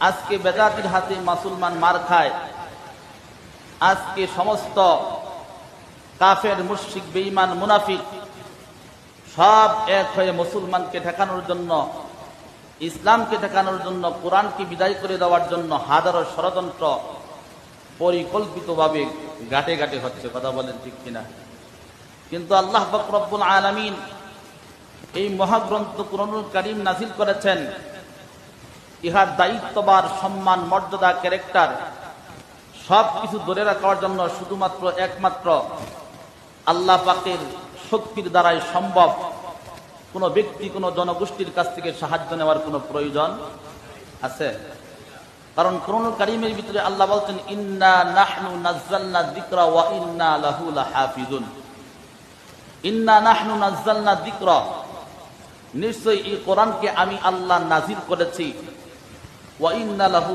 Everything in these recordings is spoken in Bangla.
আজকে বেদাতির হাতে মুসলমান মার খায়। আজকে সমস্ত কাফের মুশিক বেঈমান, মুনাফিক সব এক হয়ে মুসলমানকে ঠেকানোর জন্য, ইসলামকে ঠেকানোর জন্য, কোরআনকে বিদায় করে দেওয়ার জন্য হাজারো ষড়যন্ত্র পরিকল্পিতভাবে গাটে গাটে হচ্ছে, কথা বলেন ঠিক কিনা? কিন্তু আল্লাহ ফকরব্বুল আলমিন এই মহাগ্রন্থ কুরনুল করিম নাজিল করেছেন। ইহার দায়িত্ববার, সম্মান, মর্যাদা, ক্যারেক্টার, সব কিছু ধরে রাখার জন্য শুধুমাত্র একমাত্র আল্লাহ পাকের শক্তির দ্বারাই সম্ভব। কোনো ব্যক্তি, কোনো জনগোষ্ঠীর কাছ থেকে সাহায্য নেওয়ার কোনো প্রয়োজন আছে? কারণ করুন কারিমের ভিতরে আল্লাহ বলছেন, ইন্না নাহনু নাজ্জালনা যিকরা ওয়া ইন্না লাহু লাহাফিজুন। ইন্না নাহনু নাজ্জালনা যিকরা। নিশ্চয়ই এই কোরআনকে আমি আল্লাহ নাজিল করেছি। লাহু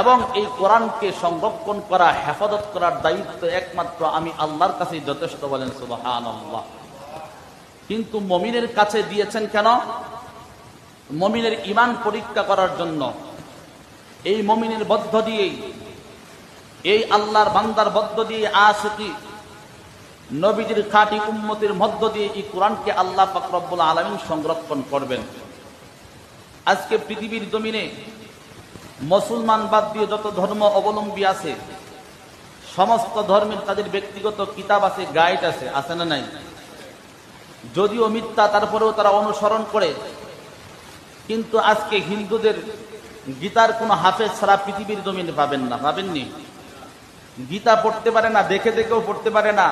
এবং এই কোরআনকে সংরক্ষণ করা, হেফাজত করার দায়িত্ব একমাত্র আমি আল্লাহর কাছেই যথেষ্ট বলেন সুবহানাল্লাহ। কিন্তু মমিনের কাছে দিয়েছেন কেন? মমিনের ইমান পরীক্ষা করার জন্য। এই মমিনের বদ্ধ দিয়েই, এই আল্লাহর বান্দার বদ্ধ দিয়ে আশকি নবীজির খাঁটি উম্মতির মধ্য দিয়ে এই কোরআনকে আল্লাহ ফাকরবুল আলমিন সংরক্ষণ করবেন? আজকে পৃথিবীর জমিনে মুসলমান বাদ দিয়ে যত ধর্ম অবলম্বী আছে, সমস্ত ধর্মের তাদের ব্যক্তিগত কিতাব আছে, গাইড আছে আছে না নাই? যদিও মিথ্যা, তারপরেও তারা অনুসরণ করে, কিন্তু আজকে হিন্দুদের গীতার কোনো হাফেজ ছাড়া পৃথিবীর জমিনে পাবেন না, পাবেননি? গীতা পড়তে পারে না, দেখে দেখেও পড়তে পারে না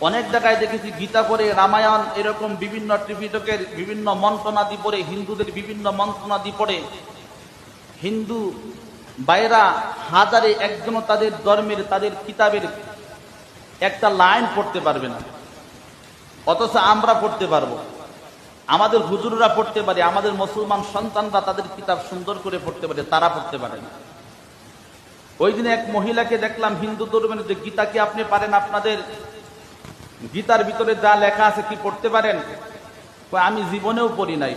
অনেক জায়গায় দেখেছি গীতা পড়ে, রামায়ণ, এরকম বিভিন্ন ত্রিপিটকের বিভিন্ন মন্ত্রণাদি পড়ে, হিন্দুদের বিভিন্ন মন্ত্রণাদি পড়ে। হিন্দু বাইরা হাজারে একজনও তাদের ধর্মের, তাদের কিতাবের একটা লাইন পড়তে পারবে না। অথচ আমরা পড়তে পারব। আমাদের হুজুররা পড়তে পারে, আমাদের মুসলমান সন্তানরা তাদের কিতাব সুন্দর করে পড়তে পারে, তারা পড়তে পারে না। ওই দিনে এক মহিলাকে দেখলাম হিন্দু ধর্মের যে গীতা কি আপনি পারেন আপনাদের? গীতার ভিতরে যা লেখা আছে কি পড়তে পারেন? আমি জীবনেও পড়ি নাই।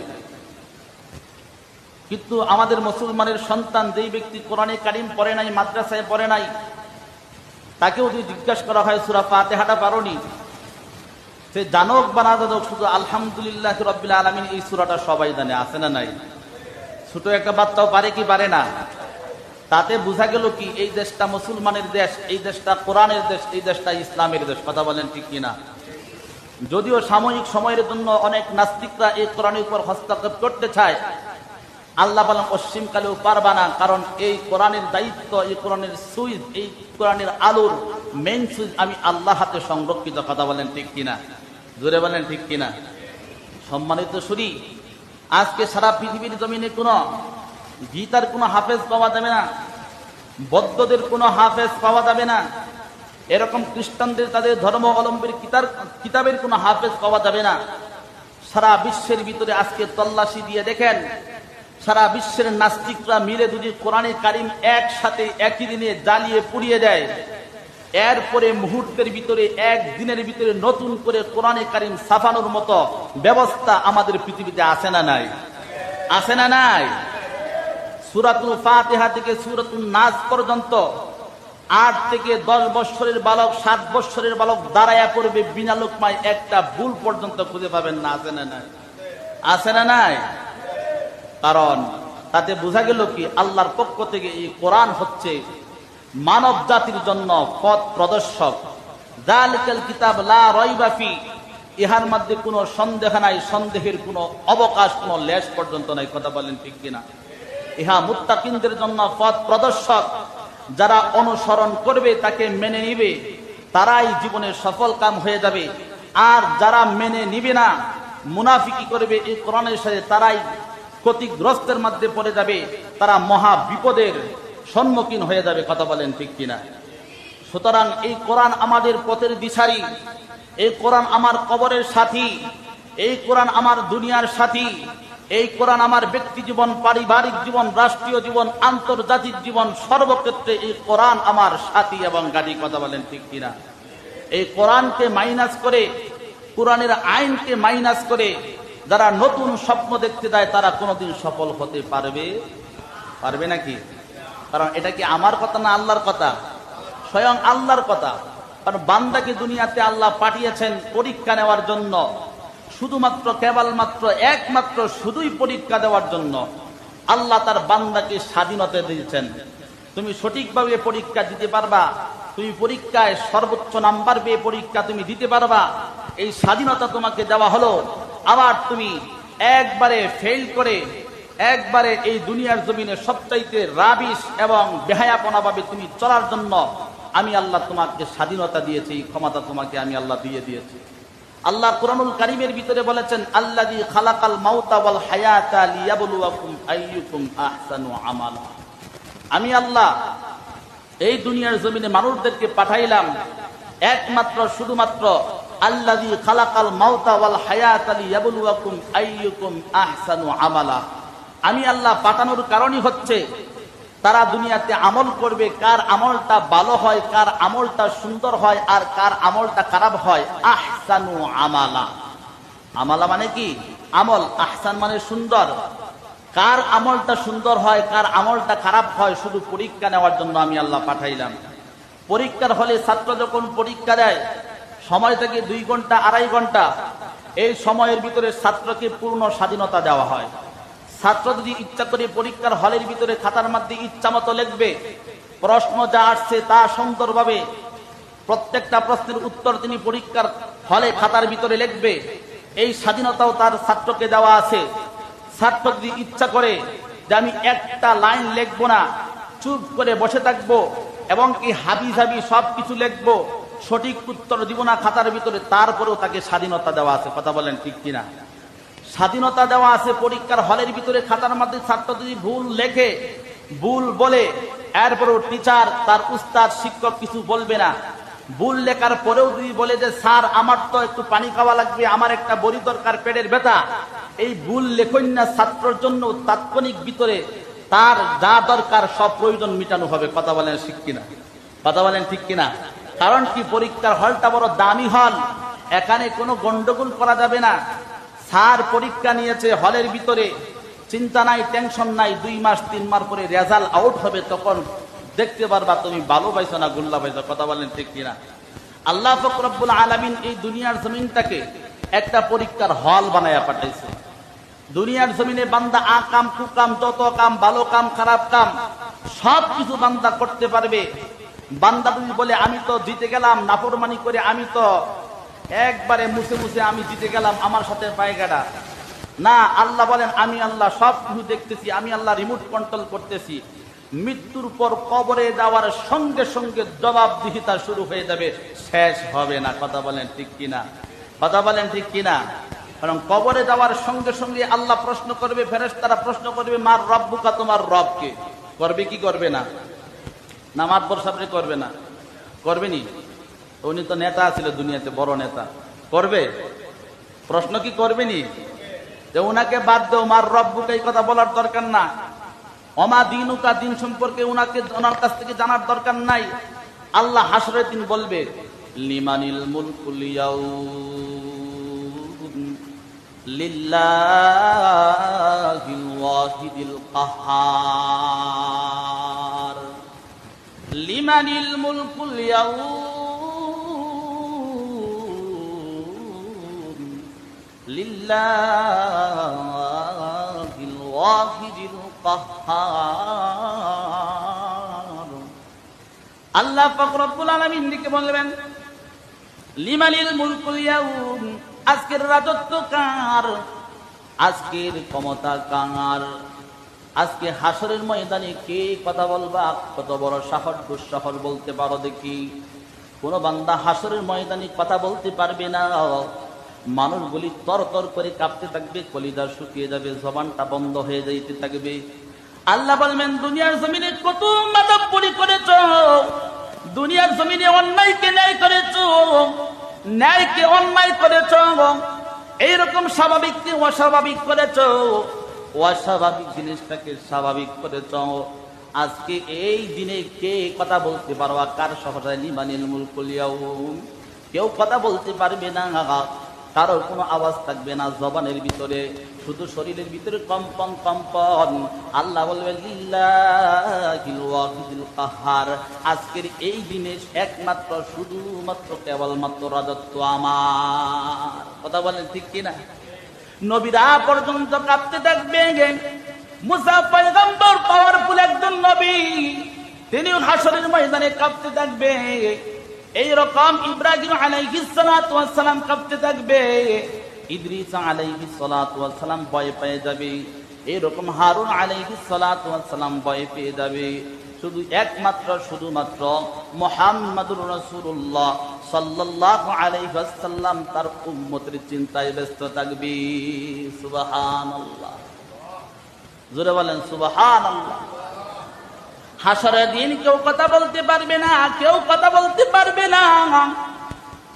কিন্তু আমাদের মুসলমানের সন্তান যেই ব্যক্তি কোরআনে কারিম পড়ে নাই, মাদ্রাসায় পড়ে নাই, তাকেও যদি জিজ্ঞাসা করা হয়, সুরা ফাতেহাটা পারোনি? সে জানক বা না জানক, শুধু আলহামদুলিল্লাহ রব্বিল আলমিন এই সুরাটা সবাই জানে, আছে না নাই? ছোট একটা বাচ্চাও পারে কি পারে না? তাতে বোঝা গেল কি, এই দেশটা মুসলমানের দেশ, এই দেশটা কোরআনের দেশ, এই দেশটা ইসলামের দেশ। কথা বলেন ঠিক কিনা? যদিও সাময়িক সময়ের জন্য অনেক নাস্তিকরা এই কোরআনের উপর হস্তক্ষেপ করতে চায়, আল্লাহ বলেন পশ্চিমকালেও পারবা না, কারণ এই কোরআনের দায়িত্ব, এই কোরআনের সুইচ, এই কোরআনের আলোর মেন সুইচ আমি আল্লাহ হাতে সংরক্ষিত। কথা বলেন ঠিক কিনা? জোরে বলেন ঠিক কিনা? সম্মানিত শুরি আজকে সারা পৃথিবীর জমিনে কোনো গীতার কোনো হাফেজ পাওয়া যাবে না, বৌদ্ধদের কোনো হাফেজ পাওয়া যাবে না, এরকম খ্রিস্টানদের তাদের ধর্ম অবলম্বীর কিতার, কিতাবের কোনো হাফেজ পাওয়া যাবে না। সারা বিশ্বের ভিতরে আজকে তল্লাশি দিয়ে দেখেন, সারা বিশ্বের নাস্তিকরা মিলে যদি কোরআনে কারিম একসাথে একই দিনে জ্বালিয়ে পুড়িয়ে দেয়, এরপরে মুহূর্তের ভিতরে এক দিনের ভিতরে নতুন করে কোরআনে কারিম সাফানোর মতো ব্যবস্থা আমাদের পৃথিবীতে আসে না নাই? আসে না নাই? সুরাতুল ফাতিহা থেকে সুরাতুল নাজ পর্যন্ত আট থেকে দশ বৎসরের বালক, সাত বৎসরের বালক দাঁড়ায়া পড়বে বিনা লোকমায়। একটা ভুল পর্যন্ত খুঁজে পাবেন না, আছে না নাই? আছে না নাই? কারণ তাতে বোঝা গেল কি, আল্লাহর পক্ষ থেকে এই কোরআন হচ্ছে মানব জাতির জন্য পথ প্রদর্শক। জালিকাল কিতাব লা রয়বাফি ইহার মধ্যে কোনো সন্দেহ নাই, সন্দেহের কোনো অবকাশ, কোনো লেশ পর্যন্ত নাই। কথা বলেন ঠিক কিনা? ইহা মুত্তাকিনদের জন্য পথ প্রদর্শক। যারা অনুসরণ করবে, তাকে মেনে নিবে, তারাই জীবনের সফল কাম হয়ে যাবে। আর যারা মেনে নিবে না, মুনাফিকি করবে এই কোরআনের সাথে, তারাই ক্ষতিগ্রস্তের মধ্যে পড়ে যাবে, তারা মহা বিপদের সম্মুখীন হয়ে যাবে, কথা বলেন ঠিক কিনা। সুতরাং এই কোরআন আমাদের পথের দিশারি, এই কোরআন আমার কবরের সাথী, এই কোরআন আমার দুনিয়ার সাথী এই কোরআন আমার ব্যক্তি জীবন, পারিবারিক জীবন, রাষ্ট্রীয় জীবন, আন্তর্জাতিক জীবন, সর্বক্ষেত্রে এই কোরআন আমার সাথী এবং গাড়ি, কথা বলেন ঠিক কিনা? এই কোরআনকে মাইনাস করে, কোরআনের আইনকে মাইনাস করে, যারা নতুন স্বপ্ন দেখতে যায়, তারা কোনোদিন সফল হতে পারবে? পারবে নাকি? কারণ এটা কি আমার কথা না আল্লাহর কথা? স্বয়ং আল্লাহর কথা। কারণ বান্দাকে দুনিয়াতে আল্লাহ পাঠিয়েছেন পরীক্ষা নেওয়ার জন্য? শুধুমাত্র কেবলমাত্র একমাত্র শুধুই পরীক্ষা দেওয়ার জন্য আল্লাহ তার বান্দাকে স্বাধীনতা দিয়েছেন। তুমি সঠিকভাবে পরীক্ষা দিতে পারবা, তুমি পরীক্ষায় সর্বোচ্চ নাম্বার পেয়ে পরীক্ষা তুমি দিতে পারবা, এই স্বাধীনতা তোমাকে দেওয়া হলো। আবার তুমি একবারে ফেল করে, একবারে এই দুনিয়ার জমিনে সবচাইতে রাবিশ এবং বেহায়াপনা ভাবে তুমি চলার জন্য আমি আল্লাহ তোমাকে স্বাধীনতা দিয়েছি, ক্ষমতা তোমাকে আমি আল্লাহ দিয়ে দিয়েছি। আল্লাহ কোরআনুল কারিমের ভিতরে বলেছেন, আল্লাযী খালাকাল মাউতা ওয়াল হায়াতা লিয়াবলুয়াকুম আইয়ুকুম আহসানু আমালা। আমি আল্লাহ এই দুনিয়ার জমিনে মানুষদেরকে পাঠাইলাম একমাত্র, শুধুমাত্র, আল্লাযী খালাকাল মাউতা ওয়াল হায়াতা লিয়াবলুয়াকুম আইয়ুকুম আহসানু আমালা। আমি আল্লাহ পাঠানোর কারণই হচ্ছে তারা দুনিয়াতে আমল করবে, কার আমলটা ভালো হয়, কার আমলটা সুন্দর হয়, আর কার আমলটা খারাপ হয়। আহসানু আমালা। আমালা মানে কি? আমল। আহসান মানে সুন্দর। কার আমলটা সুন্দর হয়, কার আমলটা খারাপ হয়, শুধু পরীক্ষা নেওয়ার জন্য আমি আল্লাহ পাঠাইলাম। পরীক্ষার হলে ছাত্র যখন পরীক্ষা দেয়, সময় থেকে দুই ঘণ্টা, আড়াই ঘণ্টা, এই সময়ের ভিতরে ছাত্রকে পূর্ণ স্বাধীনতা দেওয়া হয়। ছাত্র যদি ইচ্ছা করে পরীক্ষার হলের ভিতরে খাতার মধ্যে ইচ্ছা মতো লিখবে, প্রশ্ন যা আসছে তা সুন্দরভাবে প্রত্যেকটা প্রশ্নের উত্তর তিনি পরীক্ষার হলে খাতার ভিতরে লিখবে। এই স্বাধীনতাও তার ছাত্রকে দেওয়া আছে। ছাত্র যদি ইচ্ছা করে যে আমি একটা লাইন লিখব না, চুপ করে বসে থাকব এবং কি হাবি হাবি সব কিছু লিখব, সঠিক উত্তর দিব না খাতার ভিতরে, তারপরেও তাকে স্বাধীনতা দেওয়া আছে। কথা বলেন ঠিক কিনা? স্বাধীনতা দেওয়া আছে পরীক্ষার হলের ভিতরে খাতার মধ্যে ছাত্র যদি ভুল লেখে, ভুল বলে, এরপরেও টিচার তার উস্তাদ, শিক্ষক কিছু বলবে না। ভুল লেখার পরেও যদি বলে যে, স্যার, আমার তো একটু পানি খাওয়া লাগবে, আমার একটা বড়ি দরকার, পেটের ব্যথা। এই ভুল লেখন্যা ছাত্রর জন্য তাৎক্ষণিক ভিতরে তার যা দরকার সব প্রয়োজন মিটানো হবে। কথা বলেন ঠিক কিনা? কথা বলেন ঠিক কিনা? কারণ কি, পরীক্ষার হলটা বড় দামি হল। এখানে কোনো গন্ডগোল করা যাবে না। স্যার পরীক্ষা নিয়েছে হলের ভিতরে। চিন্তা নাই টেনশন নাই, দুই মাস, তিন মাস পরে রেজাল্ট আউট হবে তখন দেখতে পারবা তুমি ভালো পাইছো না গুল্লা পাইছো, কথা বলেন ঠিক কিনা। আল্লাহ ফকরবুল আলমিন এই দুনিয়ার জমিনটাকে একটা পরীক্ষার হল বানায়া পাঠাইছে। দুনিয়ার জমিনে বান্দা আ কাম কুকাম যত কাম, ভালো কাম, খারাপ কাম, সব কিছু বান্দা করতে পারবে। বান্দা যদি বলে, আমি তো জিতে গেলাম, নাফরমানি করে আমি তো একবারে মুছে মুছে আমি জিতে গেলাম আমার সাথে পায়গাটা না, আল্লাহ বলেন, আমি আল্লাহ সব কিছু দেখতেছি, আমি আল্লাহ রিমোট কন্ট্রোল করতেছি। মৃত্যুর পর কবরে যাওয়ার সঙ্গে সঙ্গে জবাবদিহিতা শুরু হয়ে যাবে, শেষ হবে না, কথা বলেন ঠিক কিনা? কথা বলেন ঠিক কিনা? কারণ কবরে যাওয়ার সঙ্গে সঙ্গে আল্লাহ প্রশ্ন করবে ফেরেস তারা প্রশ্ন করবে, মার রব্বুকা, তোমার রবকে? করবে কি করবে না? না মাতবর সাবরে করবে না? করবেনি উনি তো নেতা ছিল দুনিয়াতে, বড় নেতা। করবে? প্রশ্ন কি করবেনি? যে উনাকে বাদ দেও মার রব্বুকে এই কথা বলার দরকার না। অমা দিন উকা দিন সম্পর্কে উনাকে ওনার কাছ থেকে জানার দরকার নাই। আল্লাহ হাসরের দিন বলবে, লিমানিল মুলকুল ইয়াউম লিল্লাহিল ওয়াহিদিল কাহ্হার লিমানিল মুলকুল ইয়াউম আল্লাহ পাক রব্বুল আলামিন দিকে বলবেন লিমানিল মুলকুল ইয়াউম, আজকের রাজত্ব কার? আজকের ক্ষমতা কার? আজকে হাসরের ময়দানে কে কথা বলবা? কত বড় সাহস, দুঃসাহস বলতে পারো দেখি। কোন বান্দা হাসরের ময়দানে কথা বলতে পারবে না। মানুষগুলি তর তর করে কাঁপতে থাকবে, কলিদা শুকিয়ে যাবে, জবানটা বন্ধ হয়ে যাইতে থাকবে। আল্লাহ বলবেন, দুনিয়ার জমিনে কত মাদাব্বরি করেছ? দুনিয়ার জমিনে অন্যায়কে ন্যায় করেছ? ন্যায়কে অন্যায় করেছ? এইরকম স্বাভাবিককে অস্বাভাবিক করেছ? অস্বাভাবিক জিনিসটাকে স্বাভাবিক করেছ? আজকে এই দিনে কে কথা বলতে পারো কার সহজায় নিমানিল মুলকুলিয়াউম কেউ কথা বলতে পারবে না। কারও কোনো আওয়াজ থাকবে না, জবানের ভিতরে, শুধু শরীরের ভিতরে কম্পন কম্পন আল্লাহ বলবে কাহার। আজকের এই দিনে একমাত্র, শুধুমাত্র, কেবলমাত্র রাজত্ব আমার। কথা বলেন ঠিক কিনা? নবীরা পর্যন্ত কাঁপতে থাকবে। মুসা পাওয়ারফুল একজন নবী। তিনি হাসরের ময়দানে কাঁপতে থাকবে। এই রকম ইব্রাহিম আলাইহিস সালাতু ওয়াস সালাম কাঁপতে থাকবে। ইদ্রিস আলাইহিস সালাতু ওয়াস সালাম ভয় পেয়ে যাবে। এরকম হারুন আলাইহিস সালাতু ওয়াস সালাম ভয় পেয়ে যাবে। শুধু একমাত্র, শুধুমাত্র মোহাম্মদুর রাসূলুল্লাহ সাল্লাল্লাহু আলাইহি ওয়াসাল্লাম তার উম্মতের চিন্তায় ব্যস্ত থাকবে। সুবহানাল্লাহ। জোরে বলেন, সুবহানাল্লাহ। হাসরের দিন কেউ কথা বলতে পারবে না, কেউ কথা বলতে পারবে না।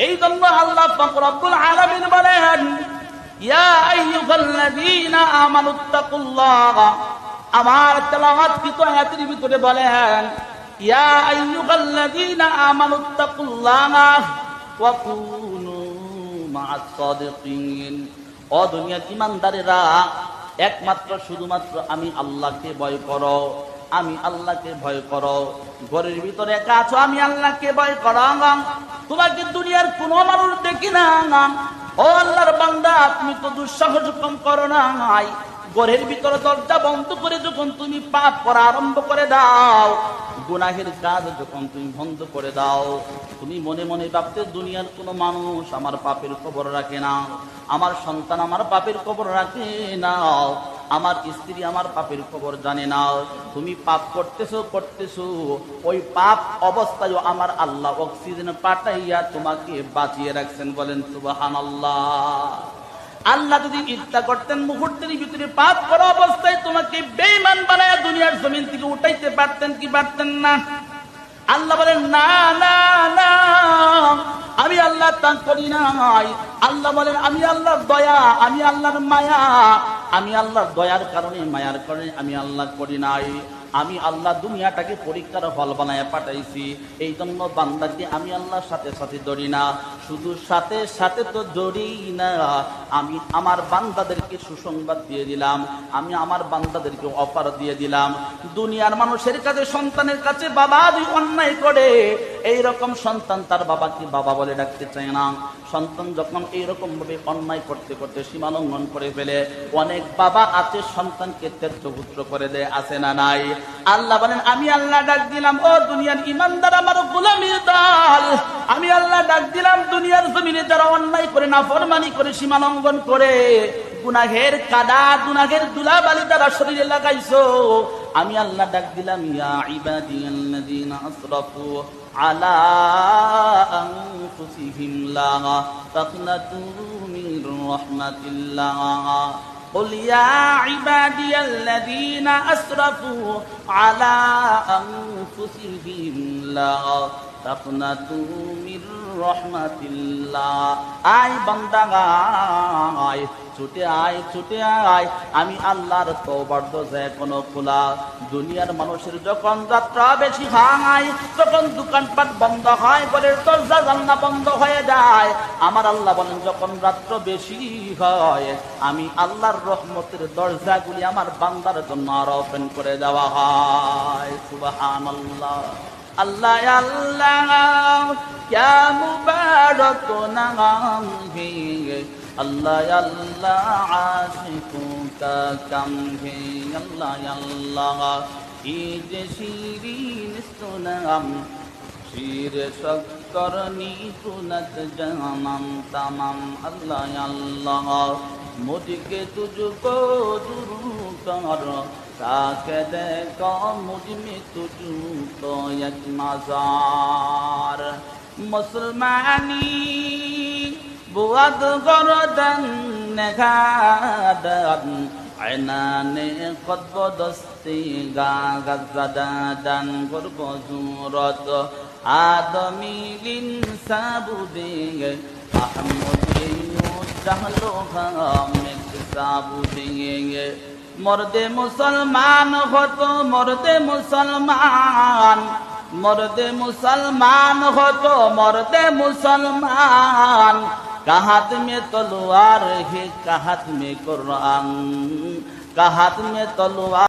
এই জন্য আল্লাহ রব্বুল আলামিন বলেন আমার আয়াতের ভিতরে বলেন, ইয়া আইয়ুহাল্লাযীনা একমাত্র শুধুমাত্র আমি আল্লাহকে ভয় করো। আমি আল্লাহকে ভয় করো। ঘরের ভিতরে একা আছো, আমি আল্লাহকে ভয় করো। তোমাকে দুনিয়ার কোনো মানুষ দেখি না ও আল্লাহর বান্দা, তুমি তো দুঃসাহস কম করো না ঘরের ভিতরে দরজা বন্ধ করে যখন তুমি পাপ করা আরম্ভ করে দাও গুনাহের কাজ যখন তুমি বন্ধ করে দাও, তুমি মনে মনে ভাবতে দুনিয়ার কোনো মানুষ আমার পাপের খবর রাখে না। আমার সন্তান আমার পাপের খবর রাখে না। আমার স্ত্রী আমার পাপের খবর জানে না। তুমি পাপ করতেছো করতেছো, ওই পাপ অবস্থায় আমার আল্লাহ অক্সিজেন পাঠাইয়া তোমাকে বাঁচিয়ে রাখছেন বলেন সুবাহান আল্লাহ আল্লাহ যদি ইচ্ছা করতেন, মুহূর্তের ভিতরে পাপ করা অবস্থায় তোমাকে বেইমান বানায় দুনিয়ার জমিন থেকে উঠাইতে পারতেন কি পারতেন না? আল্লাহ বলেন, না না না, আমি আল্লাহ তা করি নাই। আল্লাহ বলেন, আমি আল্লাহর দয়া, আমি আল্লাহর মায়া, আমি আল্লাহর দয়ার কারণে, মায়ার কারণে আমি আল্লাহ করি নাই। আমি আল্লাহ দুনিয়াটাকে পরীক্ষার ফল বানায় পাঠাইছি। এই জন্য বান্দাকে আমি আল্লাহর সাথে সাথে ধরি না। শুধু সাথে সাথে তো ধরি না। আমি আমার বান্দাদেরকে সুসংবাদ দিয়ে দিলাম। আমি আমার বান্দাদেরকে অফার দিয়ে দিলাম। দুনিয়ার মানুষের কাছে, সন্তানের কাছে বাবা যদি অন্যায় করে এই রকম সন্তান তার বাবাকে বাবা বলে ডাকতে চায় না। সন্তান যখন এইরকম ভাবে অন্যায় করতে করতে সীমা লঙ্ঘন করে ফেলে, অনেক বাবা আছে সন্তানকে ত্যায্যপুত্র করে দেয়, আছে না নাই? আল্লাহ বলেন, আমি আল্লাহ ডাক দিলাম, ও দুনিয়ার ইমানদার আমার গোলামির দল। আমি আল্লাহ ডাক দিলাম, দুনিয়ার জমিনে যারা অন্যায় করে না ফরমানি করে সীমা লঙ্ঘন করে, গুনাহের কাদা, গুনাহের দুলাবালি তারা শরীরে লাগাইছো। আমি আল্লাহ ডাক দিলাম ইয়া ইবাদিয়াল্লাযীনা আসরাফু আলা আনফুসিহিম লা তাকনাতু মির রাহমাতিল্লাহ قل يا عبادي الذين أسرفوا على أنفسهم لا আয় বান্দাগায় ছুটে আয় ছুটে আয়। আমি আল্লাহর তোবার দোষে কোনো খোলা। দুনিয়ার মানুষের যখন যাত্রা বেশি হাঙায় তখন দোকানপাট বন্ধ হয় বলে দরজা জানলা বন্ধ হয়ে যায়, আমার আল্লাহ বলেন, যখন রাত্র বেশি হয়, আমি আল্লাহর রহমতের দরজাগুলি আমার বান্দার জন্য আরোপণ করে দেওয়া হয়। সুবাহ আল্লাহ আল্লাহ আল্লাহ, ইয়া মুবারক নাম হে। আল্লাহ আল্লাহ আশিকু কা কাম হে। আল্লাহ আল্লাহ, ঈদ শিরিন সুনাম। শির সকরনি সুনত জামাম তামাম। আল্লাহ আল্লাহ মুজকে তুজকো দুরু কর। তাকে দেখো মুঝ মে তুঝকো এক মাজার। মুসলমানি বুয়াদ গরদন নেঘাদন আইনানে কদব দস্তি গা গজাদান গর্ব জুরত। আদমি লিন সাবুদে আহমদে জাহলো হামেক সাবুদে। মর্দে মুসলমান হতো, মরদে মুসলমান। মরদে মুসলমান হতো, মরদে মুসলমান। কাহাত মে তলোয়ার হে, কাহাত মে কোরআন। কাহাত মে তলোয়ার